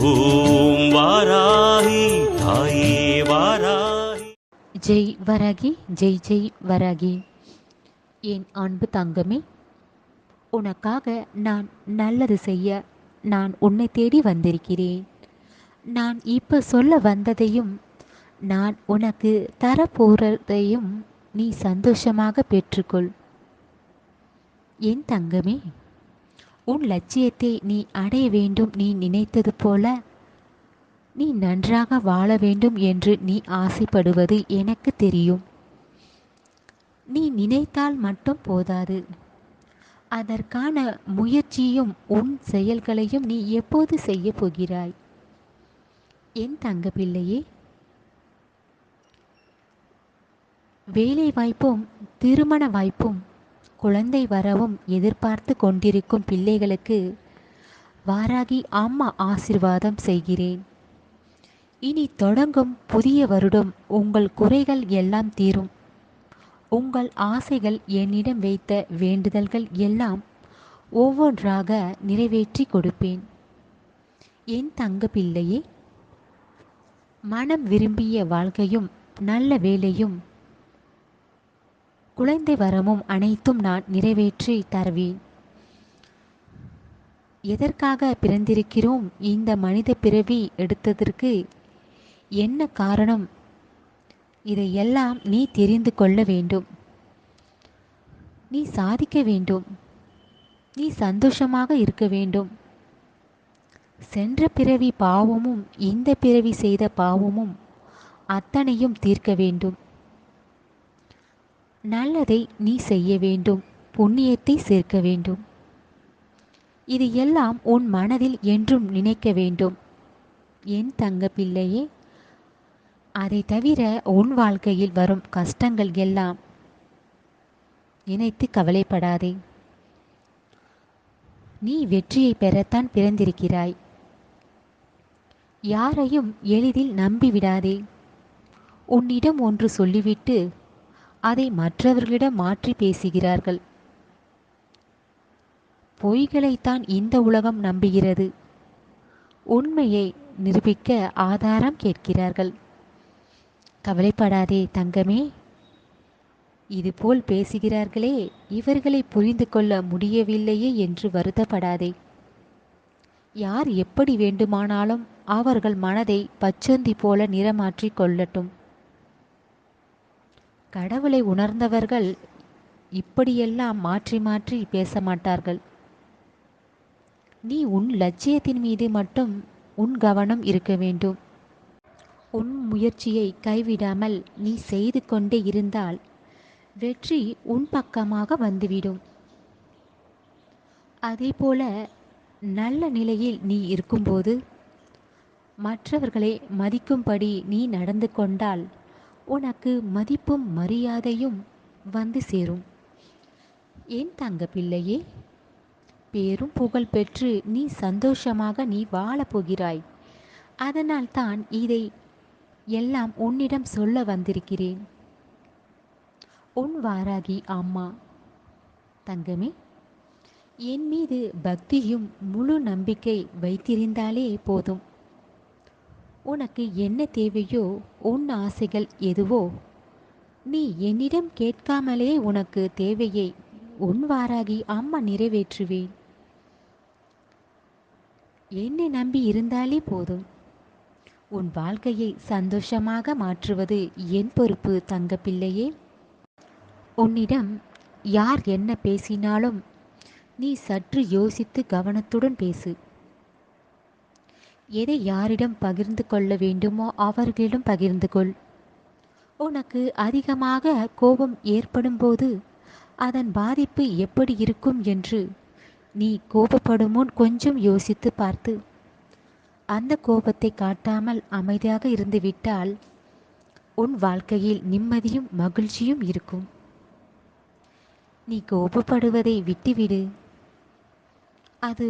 ஓம் வாராகி தாயே வாராகி. ஜெய் வராகி ஜெய் ஜெய் வராகி. என் அன்பு தங்கமே உனக்காக நான் நல்லது செய்ய நான் உன்னை தேடி வந்திருக்கிறேன். நான் இப்போ சொல்ல வந்ததையும் நான் உனக்கு தரப்போறதையும் நீ சந்தோஷமாக பெற்றுக்கொள். என் தங்கமே உன் லட்சியத்தை நீ அடைய வேண்டும் நீ நினைத்தது போல. நீ நன்றாக வாழ வேண்டும் என்று நீ ஆசைப்படுவது எனக்கு தெரியும். நீ நினைத்தால் மட்டும் போதாது. அதற்கான முயற்சியும் உன் செயல்களையும் நீ எப்போது செய்ய போகிறாய்? என் தங்கப்பிள்ளையே வேலை வாய்ப்பும் திருமண வாய்ப்பும் குழந்தை வரவும் எதிர்பார்த்து கொண்டிருக்கும் பிள்ளைகளுக்கு வாராகி அம்மா ஆசிர்வாதம் செய்கிறேன். இனி தொடங்கும் புதிய வருடம் உங்கள் குறைகள் எல்லாம் தீரும். உங்கள் ஆசைகள் என்னிடம் வைத்த வேண்டுதல்கள் எல்லாம் ஒவ்வொன்றாக நிறைவேற்றி கொடுப்பேன். என் தங்க பிள்ளையே மனம் விரும்பிய வாழ்க்கையும் நல்ல வேலையும் குழந்தை வரமும் அனைத்தும் நான் நிறைவேற்றி தருவேன் எதற்காக பிறந்திருக்கிறோம்? இந்த மனித பிறவி எடுத்ததற்கு என்ன காரணம்? இதையெல்லாம் நீ தெரிந்து கொள்ள வேண்டும். நீ சாதிக்க வேண்டும். நீ சந்தோஷமாக இருக்க வேண்டும். சென்ற பிறவி பாவமும் இந்த பிறவி செய்த பாவமும் அத்தனையும் தீர்க்க வேண்டும். நல்லதை நீ செய்ய வேண்டும் புண்ணியத்தை சேர்க்க வேண்டும். இது எல்லாம் உன் மனதில் என்றும் நினைக்க வேண்டும். என் தங்க பிள்ளையே அதை தவிர உன் வாழ்க்கையில் வரும் கஷ்டங்கள் எல்லாம் நினைத்து கவலைப்படாதே. நீ வெற்றியை பெறத்தான் பிறந்திருக்கிறாய். யாரையும் எளிதில் நம்பிவிடாதே. உன்னிடம் ஒன்று சொல்லிவிட்டு அதை மற்றவர்களிடம் மாற்றி பேசுகிறார்கள். பொய்களைத்தான் இந்த உலகம் நம்புகிறது. உண்மையை நிரூபிக்க ஆதாரம் கேட்கிறார்கள். கவலைப்படாதே தங்கமே. இதுபோல் பேசுகிறார்களே இவர்களை புரிந்து கொள்ள முடியவில்லையே என்று வருத்தப்படாதே. யார் எப்படி வேண்டுமானாலும் அவர்கள் மனதை பச்சந்தி போல நிறமாற்றிக் கொள்ளட்டும். கடவுளை உணர்ந்தவர்கள் இப்படியெல்லாம் மாற்றி மாற்றி பேச மாட்டார்கள். நீ உன் லட்சியத்தின் மீது மட்டும் உன் கவனம் இருக்க வேண்டும். உன் முயற்சியை கைவிடாமல் நீ செய்து கொண்டே இருந்தால் வெற்றி உன் பக்கமாக வந்துவிடும். அதேபோல நல்ல நிலையில் நீ இருக்கும்போது மற்றவர்களை மதிக்கும்படி நீ நடந்து கொண்டால் உனக்கு மதிப்பும் மரியாதையும் வந்து சேரும். ஏன் தங்க பிள்ளையே? பேரும் புகழ் பெற்று நீ சந்தோஷமாக நீ வாழப் போகிறாய். அதனால் தான் இதை எல்லாம் உன்னிடம் சொல்ல வந்திருக்கிறேன். உன் வாராகி அம்மா. தங்கமே என் மீது பக்தியும் முழு நம்பிக்கை வைத்திருந்தாலே போதும். உனக்கு என்ன தேவையோ உன் ஆசைகள் எதுவோ நீ என்னிடம் கேட்காமலே உனக்கு தேவையை உன் வாராகி அம்மா நிறைவேற்றுவேன். என்னை நம்பி இருந்தாலே போதும். உன் வாழ்க்கையை சந்தோஷமாக மாற்றுவது என் பொறுப்பு தங்கப்பிள்ளையே. உன்னிடம் யார் என்ன பேசினாலும் நீ சற்று யோசித்து கவனத்துடன் பேசு. எதை யாரிடம் பகிர்ந்து கொள்ள வேண்டுமோ அவர்களிடம் பகிர்ந்து கொள். உனக்கு அதிகமாக கோபம் ஏற்படும் போது அதன் பாதிப்பு எப்படி இருக்கும் என்று நீ கோபப்படும் முன் கொஞ்சம் யோசித்து பார்த்து. அந்த கோபத்தை காட்டாமல் அமைதியாக இருந்துவிட்டால் உன் வாழ்க்கையில் நிம்மதியும் மகிழ்ச்சியும் இருக்கும். நீ கோபப்படுவதை விட்டுவிடு. அது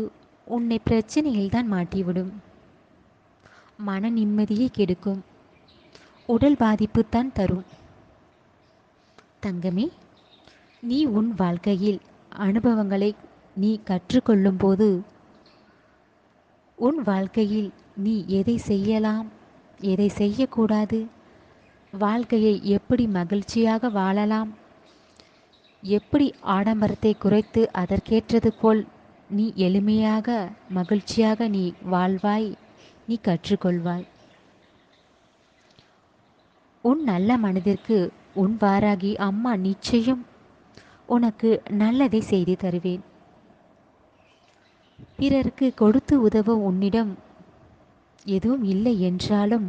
உன்னை பிரச்சனையில் தான் மாட்டிவிடும். மன நிம்மதியை கெடுக்கும். உடல் பாதிப்பு தான் தரும். தங்கமே நீ உன் வாழ்க்கையில் அனுபவங்களை நீ கற்றுக்கொள்ளும்போது உன் வாழ்க்கையில் நீ எதை செய்யலாம் எதை செய்யக்கூடாது வாழ்க்கையை எப்படி மகிழ்ச்சியாக வாழலாம் எப்படி ஆடம்பரத்தை குறைத்து அதற்கேற்றது போல் நீ எளிமையாக மகிழ்ச்சியாக நீ வாழ்வாய். நீ கற்றுக்கொள்வாய். உன் நல்ல மனதிற்கு உன் வாராகி அம்மா நிச்சயம் உனக்கு நல்லதை செய்து தருவேன். பிறருக்கு கொடுத்து உதவ உன்னிடம் எதுவும் இல்லை என்றாலும்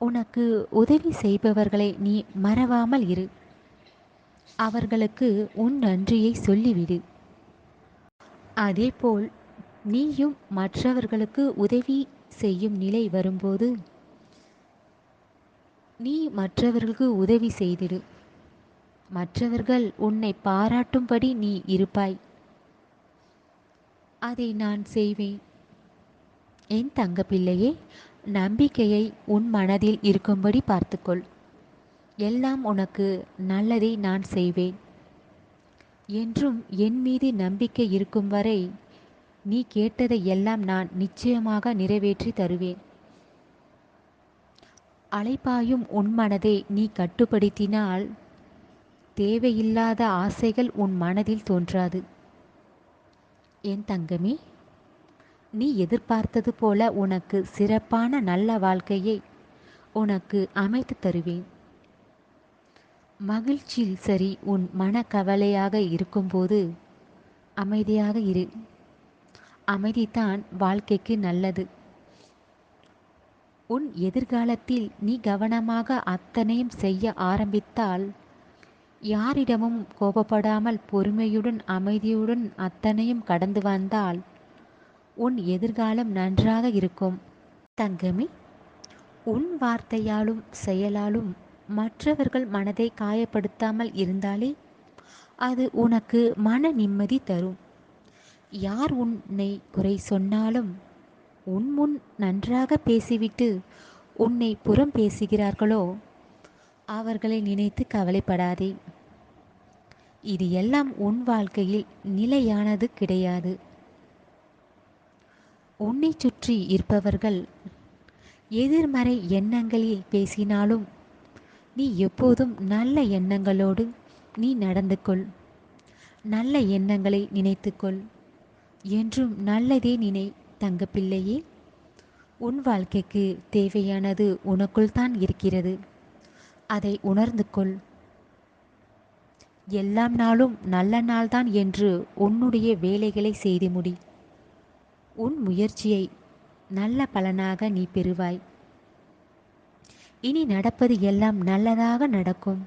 உனக்கு உதவி செய்பவர்களை நீ மறவாமல் இரு. அவர்களுக்கு உன் நன்றியை சொல்லிவிடு. அதேபோல் நீயும் மற்றவர்களுக்கு உதவி செய்யும் நிலை வரும்போது நீ மற்றவர்களுக்கு உதவி செய்திடு. மற்றவர்கள் உன்னை பாராட்டும்படி நீ இருப்பாய். அதை நான் செய்வேன். என் தங்கப்பிள்ளையே நம்பிக்கையை உன் மனதில் இருக்கும்படி பார்த்துக்கொள். எல்லாம் உனக்கு நல்லதை நான் செய்வேன். என்றும் என் மீது நம்பிக்கை இருக்கும் வரை நீ கேட்டதை எல்லாம் நான் நிச்சயமாக நிறைவேற்றி தருவேன். அலைப்பாயும் உன் மனதை நீ கட்டுப்படுத்தினால் தேவையில்லாத ஆசைகள் உன் மனதில் தோன்றாது. என் தங்கமே நீ எதிர்பார்த்தது போல உனக்கு சிறப்பான நல்ல வாழ்க்கையை உனக்கு அமைத்து தருவேன். மகிழ்ச்சியில் சரி உன் மனக்கவலையாக இருக்கும்போது அமைதியாக இரு. அமைதிதான் வாழ்க்கைக்கு நல்லது. உன் எதிர்காலத்தில் நீ கவனமாக அத்தனையும் செய்ய ஆரம்பித்தால் யாரிடமும் கோபப்படாமல் பொறுமையுடன் அமைதியுடன் அத்தனையும் கடந்து வந்தால் உன் எதிர்காலம் நன்றாக இருக்கும். தங்கமி உன் வார்த்தையாலும் செயலாலும் மற்றவர்கள் மனதை காயப்படுத்தாமல் இருந்தாலே அது உனக்கு மன நிம்மதி தரும். யார் உன்னை குறை சொன்னாலும் உன் முன் நன்றாக பேசிவிட்டு உன்னை புறம் பேசுகிறார்களோ அவர்களை நினைத்து கவலைப்படாதே. இது எல்லாம் உன் வாழ்க்கையில் நிலையானது கிடையாது. உன்னை சுற்றி இருப்பவர்கள் எதிர்மறை எண்ணங்களில் பேசினாலும் நீ எப்போதும் நல்ல எண்ணங்களோடு நீ நடந்து கொள் நல்ல எண்ணங்களை நினைத்துக்கொள். என்றும் நல்லதே நினை தங்கப்பிள்ளையே. உன் வாழ்க்கைக்கு தேவையானது உனக்குள் தான் இருக்கிறது. அதை உணர்ந்து கொள். எல்லாம் நாளும் நல்ல நாள்தான் என்று உன்னுடைய வேலைகளை செய்து முடி. உன் முயற்சியை நல்ல பலனாக நீ பெறுவாய். இனி நடப்பது எல்லாம் நல்லதாக நடக்கும்.